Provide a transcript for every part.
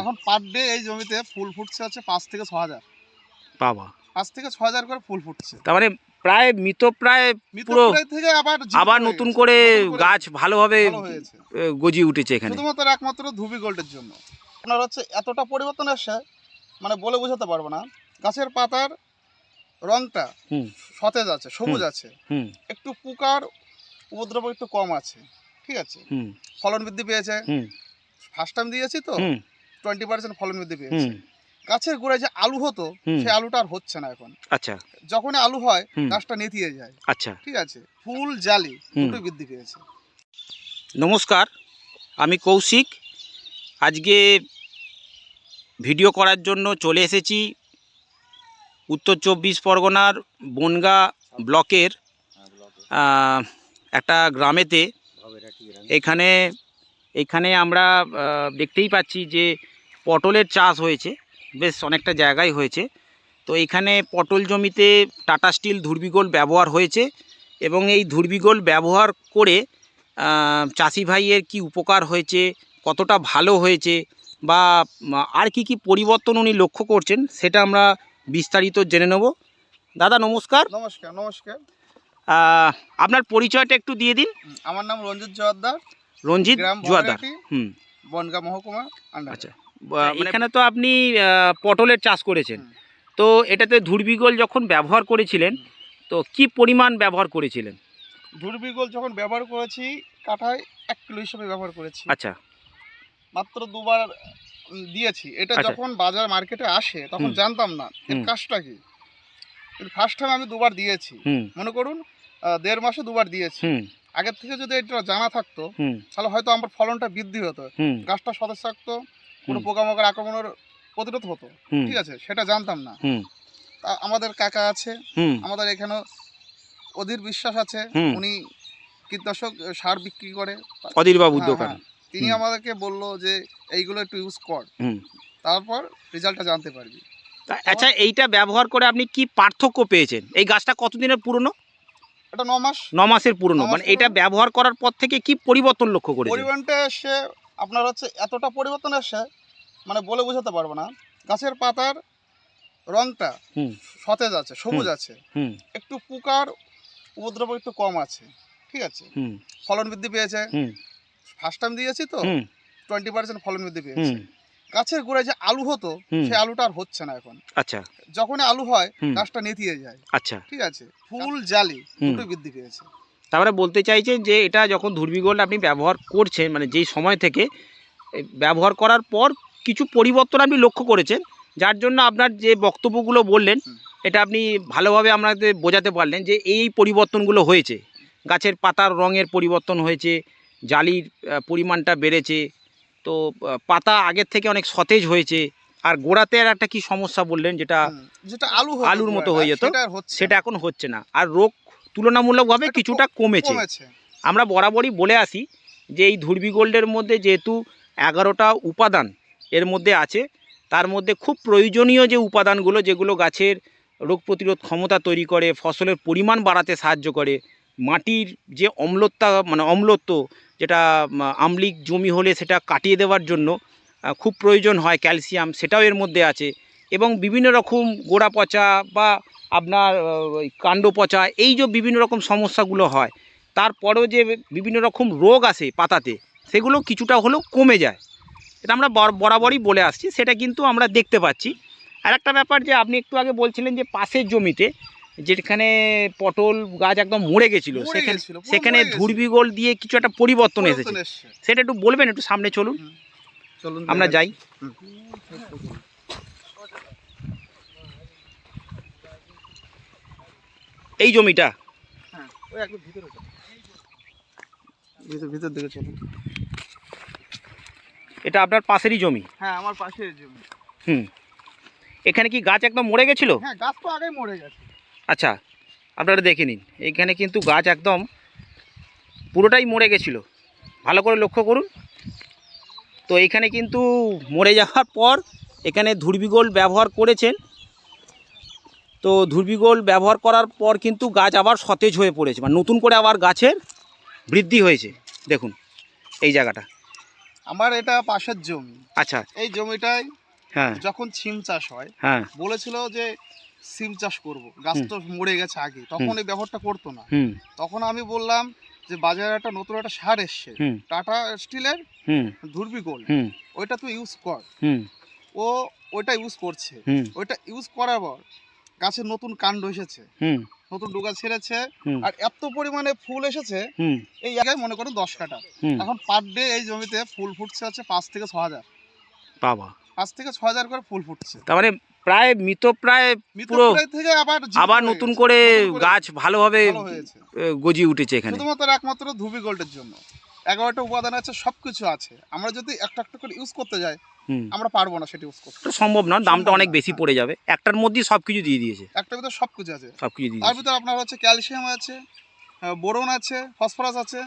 এখন per day এই জমিতে ফুল ফুটছে হচ্ছে পাঁচ থেকে ছ হাজার। বাবা। পাঁচ থেকে ছ হাজার করে ফুল ফুটছে। তার মানে প্রায় মৃত প্রায় পুরো থেকে আবার আবার নতুন করে গাছ ভালোভাবে গজিয়ে উঠেছে এখানে। শুধুমাত্র একমাত্র ধুবি গোল্ডের জন্য। আপনার হচ্ছে এতটা পরিবর্তন এসে মানে বলে বোঝাতে পারব না। গাছের পাতার রংটা সতেজ আছে সবুজ আছে। একটু পোকার উপদ্রব একটু কম আছে ঠিক আছে? ফলন বৃদ্ধি পেয়েছে। ফার্স্ট টাইম দিয়েছি তো। টোয়েন্টি পার্সেন্ট ফলন বৃদ্ধি পেয়েছে গাছের গোড়ায় যে আলু হতো। সেই আলুটা আর হচ্ছে না এখন। আচ্ছা। যখনই আলু হয় গাছটা নেতিয়ে যায়। আচ্ছা। ঠিক আছে? ফুল জালি। দুটোই বৃদ্ধি পেয়েছে। নমস্কার আমি কৌশিক। আজকে ভিডিও করার জন্য চলে এসেছি উত্তর চব্বিশ পরগনার বনগা ব্লকের একটা গ্রামেতে। এখানে এখানে আমরা দেখতেই পাচ্ছি যে পটলের চাষ হয়েছে বেশ অনেকটা জায়গায় হয়েছে। তো এখানে পটল জমিতে টাটা স্টিল ধুর্বিগোল ব্যবহার হয়েছে এবং এই ধুর্বিগোল ব্যবহার করে চাষি ভাইয়ের কি উপকার হয়েছে কতটা ভালো হয়েছে বা আর কি কি পরিবর্তন উনি লক্ষ্য করছেন সেটা আমরা বিস্তারিত জেনে নেব। দাদা নমস্কার। নমস্কার নমস্কার। আপনার পরিচয়টা একটু দিয়ে দিন। আমার নাম রঞ্জিত জোয়ারদার রঞ্জিত জুয়াদার হুম। বনগা মহকুমা আচ্ছা। এখানে তো আপনি পটলের চাষ করেছেন। তো এটাতে ধুর্বিগোল যখন ব্যবহার করেছিলেন তো কি পরিমাণ ব্যবহার করেছিলেন? ধুরবিগোল যখন ব্যবহার করেছি কাঠায় এক কিলো হিসেবে ব্যবহার করেছি। আচ্ছা। মাত্র দুবার দিয়েছি। এটা আচ্ছা। যখন বাজার মার্কেটে আসে তখন জানতাম না এর। কাজটা কি? ফার্স্ট টাইম আমি দুবার দিয়েছি। মনে করুন দেড় মাসে দুবার দিয়েছি। আগের থেকে যদি এটা জানা থাকতো তাহলে হয়তো আমার ফলনটা বৃদ্ধি হতো। গাছটা সতেজ থাকতো কোনো। পোকামাকড় আক্রমণের প্রতিরোধ হতো ঠিক আছে? সেটা জানতাম না। আমাদের কাকা আছে আমাদের এখানে অধীর বিশ্বাস আছে উনি কীটনাশক সার বিক্রি করে। অধীর বাবুর হ্যাঁ, দোকান। হ্যাঁ। তিনি আমাদেরকে বলল যে এইগুলো একটু ইউজ কর। তারপর রেজাল্টটা জানতে পারবি। আচ্ছা এইটা ব্যবহার করে আপনি কি পার্থক্য পেয়েছেন? এই গাছটা কতদিনের পুরনো? এটা ন মাস। ন মাসের পুরনো। মানে এটা ব্যবহার করার পর থেকে কি পরিবর্তন লক্ষ্য করে পরিবর্তনটা এসে আপনার হচ্ছে এতটা পরিবর্তন এসে মানে বলে বোঝাতে পারব না। গাছের পাতার রংটা সতেজ আছে সবুজ আছে। একটু পোকার উপদ্রব একটু কম আছে ঠিক আছে? ফলন বৃদ্ধি পেয়েছে। ফার্স্ট টাইম দিয়েছি তো? টোয়েন্টি পার্সেন্ট ফলন বৃদ্ধি পেয়েছে। গাছের গোড়ায় যে আলু হতো। সেই আলুটা আর হচ্ছে না এখন। আচ্ছা। যখনই আলু হয় গাছটা নেতিয়ে যায়। আচ্ছা। ঠিক আছে? ফুল জালি। দুটোই বৃদ্ধি পেয়েছে। তারপরে বলতে চাইছেন যে এটা যখন ধুর্বিগোল আপনি ব্যবহার করছেন মানে যেই সময় থেকে ব্যবহার করার পর কিছু পরিবর্তন আপনি লক্ষ্য করেছেন যার জন্য আপনার যে বক্তব্যগুলো বললেন এটা আপনি ভালোভাবে আমাদের বোঝাতে পারলেন যে এই পরিবর্তনগুলো হয়েছে। গাছের পাতার রঙের পরিবর্তন হয়েছে জালির পরিমাণটা বেড়েছে তো পাতা আগের থেকে অনেক সতেজ হয়েছে আর গোড়াতে আর একটা কি সমস্যা বললেন যেটা যেটা আলু আলুর মতো হয়ে যেত, সেটা এখন হচ্ছে না। আর রোগ তুলনামূলকভাবে কিছুটা কমেছে। আমরা বরাবরই বলে আসি যে এই ধুরবি গোল্ডের মধ্যে যেহেতু এগারোটা উপাদান এর মধ্যে আছে তার মধ্যে খুব প্রয়োজনীয় যে উপাদানগুলো যেগুলো গাছের রোগ প্রতিরোধ ক্ষমতা তৈরি করে ফসলের পরিমাণ বাড়াতে সাহায্য করে মাটির যে অম্লতা মানে অম্লত্ব যেটা আম্লিক জমি হলে সেটা কাটিয়ে দেওয়ার জন্য খুব প্রয়োজন হয় ক্যালসিয়াম সেটাও এর মধ্যে আছে। এবং বিভিন্ন রকম গোড়া পচা বা আপনার কাণ্ড পচা এই যে বিভিন্ন রকম সমস্যাগুলো হয় তারপরেও যে বিভিন্ন রকম রোগ আসে পাতাতে সেগুলো কিছুটা হলেও কমে যায়। এটা আমরা বর- বরাবরই বলে আসছি সেটা কিন্তু আমরা দেখতে পাচ্ছি। আর একটা ব্যাপার যে আপনি একটু আগে বলছিলেন যে পাশের জমিতে যেখানে পটল গাছ একদম মরে গেছিল সেখানে সেখানে ধুরবিগোল দিয়ে কিছু একটা পরিবর্তন এসেছে। সেটা একটু বলবেন একটু সামনে চলুন। চলুন আমরা যাই। এই জমিটা। হ্যাঁ, ওই একটু ভিতরে চলো। ভিতর ভিতর দিকে চলুন এটা আপনার পাশেরই জমি? হ্যাঁ আমার পাশে জমি। হুম। এখানে কি গাছ একদম মরে গেছিল? হ্যাঁ গাছ তো আগেই মরে গেছে। আচ্ছা আপনারা দেখে নিন। এইখানে কিন্তু গাছ একদম পুরোটাই মরে গেছিল। ভালো করে লক্ষ্য করুন। তো এইখানে কিন্তু মরে যাওয়ার পর এখানে ধুর্বিগোল ব্যবহার করেছেন। তো ধুর্বিগোল ব্যবহার করার পর কিন্তু গাছ আবার সতেজ হয়ে পড়েছে মানে নতুন করে আবার গাছের বৃদ্ধি হয়েছে। দেখুন এই জায়গাটা। আমার এটা পাশের জমি। আচ্ছা। এই জমিটায় হ্যাঁ। যখন সিম চাষ হয় হ্যাঁ। বলেছিল যে সিম চাষ করব। গাছ তো মরে গেছে আগে। তখন এই ব্যবহারটা করতো না। তখন আমি বললাম যে বাজারে একটা নতুন একটা সার এসছে। টাটা স্টিলের হুম। ধুরবি গোল্ড ওইটা তুই ইউজ কর। ও ওইটা ইউজ করছে। ওইটা ইউজ করার পর গাছের নতুন কাণ্ড এসেছে। হুম। নতুন ডুগা ছেড়েছে। আর এত পরিমাণে ফুল এসেছে এই জায়গায় মনে করো দশ কাটা এখন পার ডে এই জমিতে ফুল ফুটছে হচ্ছে পাঁচ থেকে ছ হাজার। বাবা। পাঁচ থেকে ছ হাজার করে ফুল ফুটছে। তার মানে প্রায় মৃত প্রায় মিত্রপুরাই থেকে আবার আবার নতুন করে গাছ ভালোভাবে গজিয়ে উঠেছে এখানে। শুধুমাত্র একমাত্র ধুবি গোল্ডের জন্য। এগারোটা উপাদান আছে সব কিছু আছে। আমরা যদি একটা একটা করে ইউজ করতে যাই আমরা পারব না সেটা ইউজ করতে। সম্ভব না দামটা অনেক বেশি হ্যাঁ। পড়ে যাবে। একটার মধ্যেই সব কিছু দিয়ে দিয়েছে। একটা ভিতরে সব কিছু আছে। সব কিছু দিয়ে তার ভিতরে আপনার হচ্ছে ক্যালসিয়াম আছে বোরন আছে ফসফরাস আছে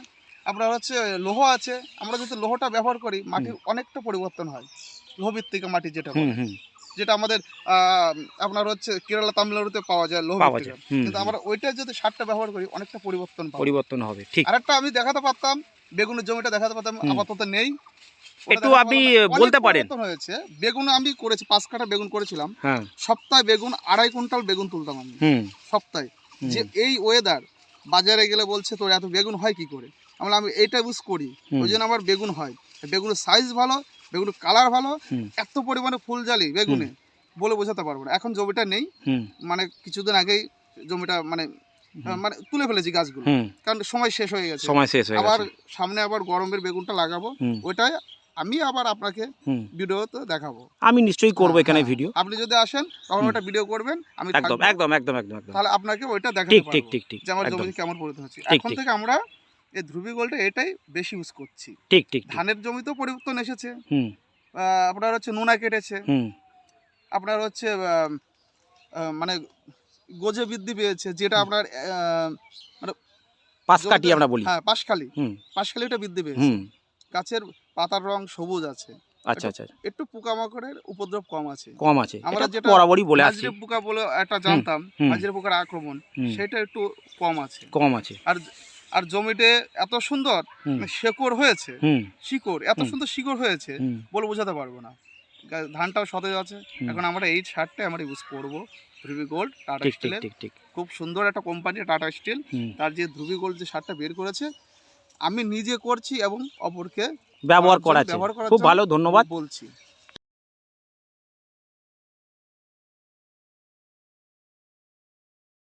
আপনার হচ্ছে লোহ আছে। আমরা যদি লোহটা ব্যবহার করি মাটির অনেকটা পরিবর্তন হয়। লোহভিত্তিক মাটি যেটা যেটা আমাদের আহ, আপনার হচ্ছে কেরালা তামিলনাড়ুতে পাওয়া যায় লোহ পাওয়া যায়। কিন্তু আমরা ওইটা যদি সারটা ব্যবহার করি অনেকটা পরিবর্তন পরিবর্তন হবে ঠিক। আরেকটা আমি দেখাতে পারতাম বেগুনের জমিটা দেখাতে পারতাম আপাতত নেই। একটু আপনি বলতে পারেন। হয়েছে। বেগুন আমি করেছি পাঁচ কাঠা বেগুন করেছিলাম। হ্যাঁ। সপ্তাহে বেগুন আড়াই কুইন্টাল বেগুন তুলতাম আমি। সপ্তাহে। যে এই ওয়েদার বাজারে গেলে বলছে তোর এত বেগুন হয় কি করে? আমরা আমি এইটা ইউজ করি। ওই জন্য আমার বেগুন হয়। বেগুনের সাইজ ভালো বেগুনের কালার ভালো এত পরিমাণে ফুল জালি বেগুনে বলে বোঝাতে পারব না। এখন জমিটা নেই। মানে কিছুদিন আগেই জমিটা মানে মানে তুলে ফেলেছি গাছগুলো। কারণ সময় শেষ হয়ে গেছে। সময় শেষ আবার সামনে আবার গরমের বেগুনটা লাগাবো। ওইটাই আমি আবার আপনাকে হুম। ভিডিওতে দেখাবো। আমি নিশ্চয়ই করব হ্যাঁ, এখানে হ্যাঁ। ভিডিও আপনি যদি আসেন তখন। ওটা ভিডিও করবেন আমি একদম একদম একদম একদম তাহলে আপনাকে ওইটা দেখাতে ঠিক ঠিক ঠিক ঠিক যে আমার কেমন পরিবর্তন হচ্ছে। এখন থেকে আমরা এই ধ্রুবী গোলটা এটাই বেশি ইউজ করছি। ঠিক ঠিক। ধানের জমিতেও পরিবর্তন এসেছে। হুম। আপনার হচ্ছে নোনা কেটেছে। হুম। আপনার হচ্ছে মানে গজে বৃদ্ধি পেয়েছে যেটা আপনার আহ, পাশ কাটি আমরা বলি। হ্যাঁ পাশখালি। হুম। পাশখালিটা বৃদ্ধি পেয়েছে। হুম। গাছের পাতার রং সবুজ আছে। আচ্ছা আচ্ছা একটু পোকামাকড়ের উপদ্রব কম আছে। কম আছে। আমরা যেটা বরাবরই বলে আসছি। পোকা বলে একটা জানতাম। পোকার আক্রমণ সেটা একটু কম আছে। কম আছে। আর আর জমিতে এত সুন্দর মানে শেকড় হয়েছে শিকড় এত সুন্দর শিকড় হয়েছে বলে বোঝাতে পারব না। ধানটাও সতেজ আছে। এখন আমরা এই সারটা আমরা ইউজ করব ধ্রুবি গোল্ড টাটা ঠিক খুব সুন্দর একটা কোম্পানি টাটা স্টিল তার যে ধ্রুবি গোল্ড যে সারটা বের করেছে আমি নিজে করছি এবং অপরকে ব্যবহার করা ব্যবহার করা খুব ভালো ধন্যবাদ। বলছি।